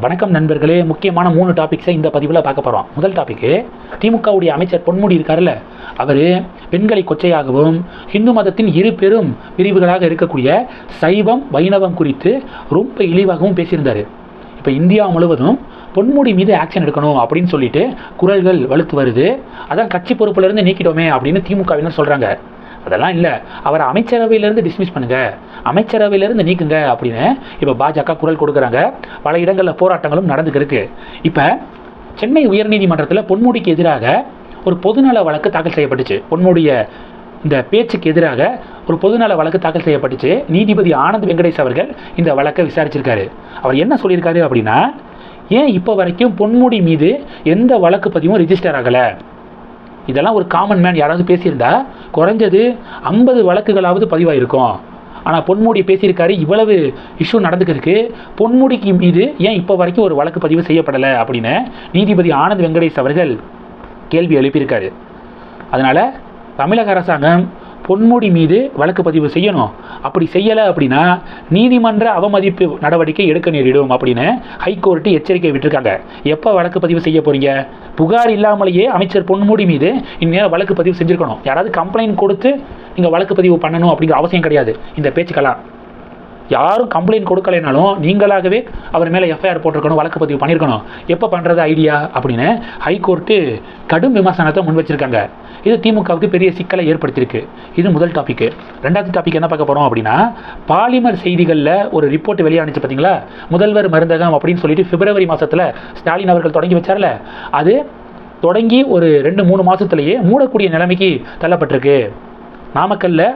வணக்கம் நண்பர்களே முக்கியமான மூணு டாபிக்ஸை இந்த பதிவில் பார்க்க போகிறோம் முதல் டாபிக்கு திமுகவுடைய அமைச்சர் பொன்முடி இருக்கார்ல அவர் பெண்களை கொச்சையாகவும் இந்து மதத்தின் இரு பெரும் பிரிவுகளாக இருக்கக்கூடிய சைவம் வைணவம் குறித்து ரொம்ப இழிவாகவும் பேசியிருந்தார். இப்போ இந்தியா முழுவதும் பொன்முடி மீது ஆக்ஷன் எடுக்கணும் அப்படின்னு சொல்லிட்டு குரல்கள் வலுத்து வருது. அதான் கட்சி பொறுப்புலேருந்து நீக்கிட்டோமே அப்படின்னு திமுகவினர் சொல்கிறாங்க அதெல்லாம் இல்லை. அவரை அமைச்சரவையிலேருந்து டிஸ்மிஸ் பண்ணுங்கள் அமைச்சரவையிலேருந்து நீக்குங்க அப்படின்னு இப்போ பாஜக குரல் கொடுக்குறாங்க. பல இடங்களில் போராட்டங்களும் நடந்துக்கிருக்கு இப்போ சென்னை உயர்நீதிமன்றத்தில் பொன்முடிக்கு எதிராக ஒரு பொதுநல வழக்கு தாக்கல் செய்யப்பட்டுச்சு. பொன்முடிய இந்த பேச்சுக்கு எதிராக ஒரு பொதுநல வழக்கு தாக்கல் செய்யப்பட்டுச்சு. நீதிபதி ஆனந்த் வெங்கடேஷ் அவர்கள் இந்த வழக்கை விசாரிச்சிருக்காரு. அவர் என்ன சொல்லியிருக்காரு அப்படின்னா ஏன் இப்போ வரைக்கும் பொன்முடி மீது எந்த வழக்கு பதிவும் ரிஜிஸ்டர் ஆகலை? இதெல்லாம் ஒரு காமன் மேன் யாராவது பேசியிருந்தா குறைஞ்சது ஐம்பது வழக்குகளாவது பதிவாயிருக்கும். ஆனால் பொன்முடி பேசியிருக்காரு இவ்வளவு இஷ்யூ நடந்துக்கிருக்கு பொன்முடிக்கு மீது ஏன் இப்போ வரைக்கும் ஒரு வழக்கு பதிவு செய்யப்படலை அப்படின்னு நீதிபதி ஆனந்த் வெங்கடேஷ் அவர்கள் கேள்வி எழுப்பியிருக்காரு. அதனால் தமிழக அரசாங்கம் பொன்முடி மீது வழக்கு பதிவு செய்யணும். அப்படி செய்யலை அப்படின்னா நீதிமன்ற அவமதிப்பு நடவடிக்கை எடுக்க நேரிடும் அப்படின்னு ஹைகோர்ட்டு எச்சரிக்கை விட்டுருக்காங்க. எப்போ வழக்கு பதிவு செய்ய போகிறீங்க புகார் இல்லாமலேயே அமைச்சர் பொன்முடி மீது இந்நேரம் வழக்கு பதிவு செஞ்சுருக்கணும். யாராவது கம்ப்ளைண்ட் கொடுத்து நீங்கள் வழக்கு பதிவு பண்ணணும் அப்படிங்கிற அவசியம் கிடையாது. இந்த பேச்சுக்கெல்லாம். யாரும் கம்ப்ளைண்ட் கொடுக்கலைனாலும் நீங்களாகவே அவர் மேலே எஃப்ஐஆர் போட்டிருக்கணும் வழக்கு பதிவு பண்ணியிருக்கணும் எப்போ பண்ணுறது ஐடியா அப்படின்னு ஹைகோர்ட்டு கடும் விமர்சனத்தை முன் வச்சிருக்காங்க. இது திமுகவுக்கு பெரிய சிக்கலை ஏற்படுத்தியிருக்கு. இது முதல் டாபிக் ரெண்டாவது டாபிக் என்ன பார்க்க போகிறோம் அப்படின்னா பாலிமர் செய்திகளில் ஒரு ரிப்போர்ட் வெளியானுச்சு பார்த்தீங்களா? முதல்வர் மருந்தகம் அப்படின்னு சொல்லிட்டு பிப்ரவரி மாதத்தில் ஸ்டாலின் அவர்கள் தொடங்கி வச்சார்ல. அது தொடங்கி ஒரு ரெண்டு மூணு மாதத்துலேயே மூடக்கூடிய நிலைமைக்கு தள்ளப்பட்டிருக்கு. நாமக்கல்லில்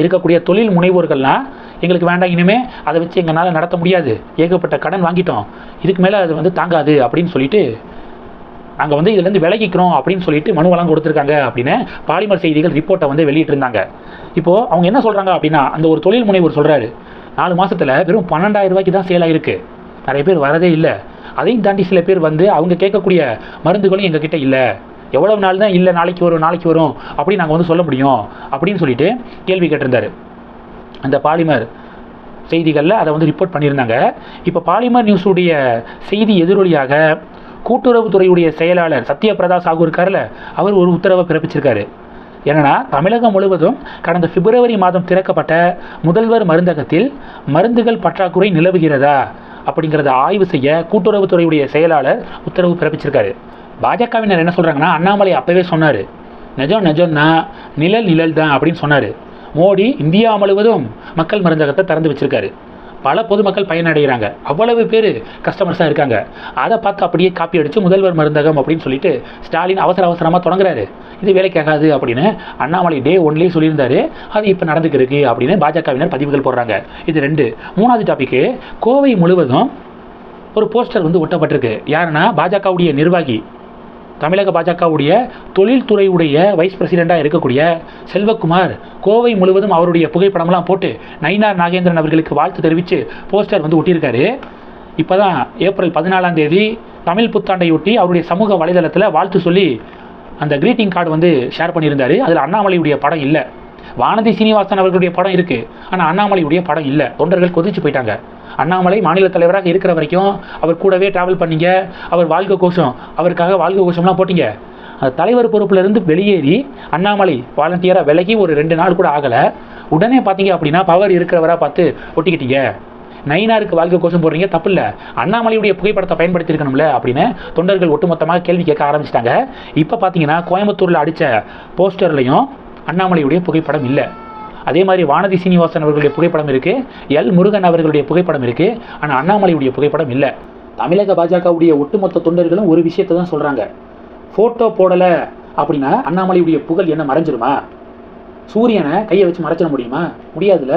இருக்கக்கூடிய தொழில் முனைவோர்கள்லாம் எங்களுக்கு வேண்டாம் இனிமே அதை வச்சு எங்களால் நடத்த முடியாது. ஏகப்பட்ட கடன் வாங்கிட்டோம். இதுக்கு மேலே அது வந்து தாங்காது அப்படின்னு சொல்லிட்டு நாங்கள் வந்து இதுலேருந்து விலகிக்கிறோம் அப்படின்னு சொல்லிட்டு மனுவெல்லாம் கொடுத்துருக்காங்க அப்படின்னு பாலிமர் செய்திகள் ரிப்போர்ட்டை வந்து வெளியிட்டிருந்தாங்க. இப்போது அவங்க என்ன சொல்கிறாங்க அப்படின்னா அந்த ஒரு தொழில் முனைவர் சொல்கிறாரு நாலு மாதத்தில் வெறும் பன்னெண்டாயிரம் ரூபாய்க்கு தான் சேல் ஆயிருக்கு. நிறைய பேர் வரதே இல்லை. அதையும் தாண்டி சில பேர் வந்து அவங்க கேட்கக்கூடிய மருந்துகளும் எங்ககிட்ட இல்லை. எவ்வளவு நாள் தான் இல்லை நாளைக்கு வரும் நாளைக்கு வரும் அப்படின்னு நாங்கள் வந்து சொல்ல முடியும் அப்படின்னு சொல்லிட்டு கேள்வி கேட்டிருந்தாரு. அந்த பாலிமர் செய்திகளில் அதை வந்து ரிப்போர்ட் பண்ணியிருந்தாங்க. இப்போ பாலிமர் நியூஸுடைய செய்தி எதிரொலியாக கூட்டுறவுத்துறையுடைய செயலாளர் சத்யபிரதா சாகு இருக்கார்ல அவர் ஒரு உத்தரவை பிறப்பிச்சிருக்காரு. என்னன்னா தமிழகம் முழுவதும் கடந்த பிப்ரவரி மாதம் திறக்கப்பட்ட முதல்வர் மருந்தகத்தில் மருந்துகள் பற்றாக்குறை நிலவுகிறதா அப்படிங்கிறத ஆய்வு செய்ய கூட்டுறவுத்துறையுடைய செயலாளர் உத்தரவு பிறப்பிச்சிருக்காரு. பாஜகவினர் என்ன சொல்கிறாங்கன்னா அண்ணாமலை அப்போவே சொன்னார். நிஜம் நிஜம் தான் நிழல் நிழல் தான் அப்படின்னு சொன்னார். மோடி இந்தியா முழுவதும் மக்கள் மருந்தகத்தை திறந்து வச்சிருக்காரு. பல பொதுமக்கள் பயனடைகிறாங்க. அவ்வளவு பேர் கஸ்டமர்ஸாக இருக்காங்க. அதை பார்த்து அப்படியே காப்பி அடித்து முதல்வர் மருந்தகம் அப்படின்னு சொல்லிட்டு ஸ்டாலின் அவசர அவசரமாக தொடங்குறாரு. இது வேலைக்காகாது அப்படின்னு அண்ணாமலை டே ஒன்லேயே சொல்லியிருந்தாரு. அது இப்போ நடந்துக்கிருக்கு அப்படின்னு பாஜகவினர் பதிவுகள் போடுறாங்க. இது ரெண்டு. மூணாவது டாபிக்கு கோவை முழுவதும் ஒரு போஸ்டர் வந்து ஒட்டப்பட்டிருக்கு. யாருன்னா பாஜகவுடைய நிர்வாகி தமிழக பாஜகவுடைய தொழில்துறையுடைய வைஸ் பிரசிடெண்ட்டாக இருக்கக்கூடிய செல்வகுமார் கோவை முழுவதும் அவருடைய புகைப்படம்லாம் போட்டு நயினார் நாகேந்திரன் அவர்களுக்கு வாழ்த்து தெரிவித்து போஸ்டர் வந்து ஒட்டியிருக்காரு. இப்போ தான் ஏப்ரல் பதினாலாம் தேதி தமிழ் புத்தாண்டையொட்டி அவருடைய சமூக வலைதளத்தில் வாழ்த்து சொல்லி அந்த க்ரீட்டிங் கார்டு வந்து ஷேர் பண்ணியிருந்தார். அதில் அண்ணாமலையுடைய படம் இல்லை. வானதி சீனிவாசன் அவர்களுடைய படம் இருக்குது ஆனால் அண்ணாமலையுடைய படம் இல்லை. தொண்டர்கள் கொதிச்சு போயிட்டாங்க. அண்ணாமலை மாநில தலைவராக இருக்கிற வரைக்கும் அவர் கூடவே டிராவல் பண்ணீங்க. அவர் வாழ்க கோஷம் அவருக்காக வாழ்க கோஷம்லாம் போட்டீங்க. அந்த தலைவர் பொறுப்புலேருந்து வெளியேறி அண்ணாமலை வாலண்டியராக விலகி ஒரு ரெண்டு நாள் கூட ஆகலை. உடனே பார்த்தீங்க அப்படின்னா பவர் இருக்கிறவராக பார்த்து ஒட்டிக்கிட்டீங்க. நயினாருக்கு வாழ்க்கை கோஷம் போடுறீங்க தப்பு இல்லை அண்ணாமலையுடைய புகைப்படத்தை பயன்படுத்தியிருக்கணும்ல அப்படின்னு தொண்டர்கள் ஒட்டுமொத்தமாக கேள்வி கேட்க ஆரம்பிச்சிட்டாங்க. இப்போ பார்த்தீங்கன்னா கோயம்புத்தூரில் அடித்த போஸ்டர்லையும் அண்ணாமலையுடைய புகைப்படம் இல்லை. அதே மாதிரி வானதி சீனிவாசன் அவர்களுடைய புகைப்படம் இருக்குது எல் முருகன் அவர்களுடைய புகைப்படம் இருக்குது ஆனால் அண்ணாமலையுடைய புகைப்படம் இல்லை. தமிழக பாஜகவுடைய ஒட்டுமொத்த தொண்டர்களும் ஒரு விஷயத்தை தான் சொல்கிறாங்க ஃபோட்டோ போடலை அப்படின்னா அண்ணாமலையுடைய புகழ் என்ன மறைஞ்சிருமா? சூரியனை கையை வச்சு மறைச்சிட முடியுமா? முடியாதுல்ல.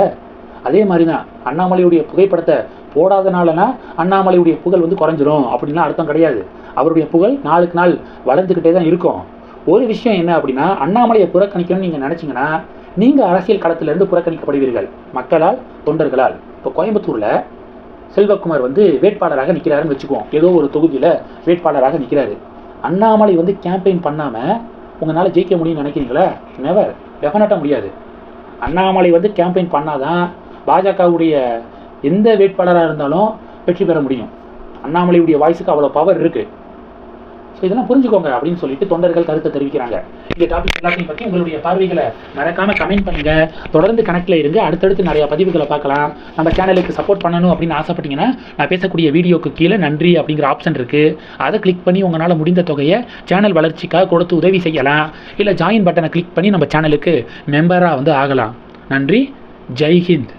அதே மாதிரி தான் அண்ணாமலையுடைய புகைப்படத்தை போடாதனாலனா அண்ணாமலையுடைய புகழ் வந்து குறைஞ்சிரும் அப்படின்லாம் அர்த்தம் கிடையாது. அவருடைய புகழ் நாளுக்கு நாள் வளர்ந்துக்கிட்டே தான் இருக்கும். ஒரு விஷயம் என்ன அப்படின்னா அண்ணாமலையை புறக்கணிக்கணும்னு நீங்கள் நினச்சிங்கன்னா நீங்கள் அரசியல் களத்திலிருந்து புறக்கணிக்கப்படுவீர்கள். மக்களால் தொண்டர்களால். இப்போ கோயம்புத்தூரில் செல்வகுமார் வந்து வேட்பாளராக நிற்கிறாருன்னு வச்சுக்குவோம். ஏதோ ஒரு தொகுதியில் வேட்பாளராக நிற்கிறாரு அண்ணாமலை வந்து கேம்பெயின் பண்ணாமல் உங்களால் ஜெயிக்க முடியும்னு நினைக்கிறீங்களா? நெவர் டெஃபினட்டாக முடியாது. அண்ணாமலை வந்து கேம்பெயின் பண்ணாதான் பாஜகவுடைய எந்த வேட்பாளராக இருந்தாலும் வெற்றி பெற முடியும். அண்ணாமலையுடைய வாய்ஸுக்கு அவ்வளோ பவர் இருக்குது ஸோ இதெல்லாம் புரிஞ்சுக்கோங்க அப்படின்னு சொல்லிட்டு தொண்டர்கள் கருத்தை தெரிவிக்கிறாங்க. இந்த டாபிக் எல்லாத்தையும் பற்றி உங்களுடைய பார்வைகளை மறக்காம கமெண்ட் பண்ணுங்க. தொடர்ந்து கணக்கில் இருங்க. அடுத்தடுத்து நிறைய பதிவுகளை பார்க்கலாம். நம்ம சேனலுக்கு சப்போர்ட் பண்ணணும் அப்படின்னு ஆசைப்பட்டீங்கன்னா நான் பேசக்கூடிய வீடியோக்கு கீழே நன்றி அப்படிங்கிற ஆப்ஷன் இருக்கு. அதை கிளிக் பண்ணி உங்களால் முடிந்த தொகையை சேனல் வளர்ச்சிக்காக கொடுத்து உதவி செய்யலாம். இல்லை ஜாயின் பட்டனை கிளிக் பண்ணி நம்ம சேனலுக்கு மெம்பராக வந்து ஆகலாம். நன்றி. ஜெய்ஹிந்த்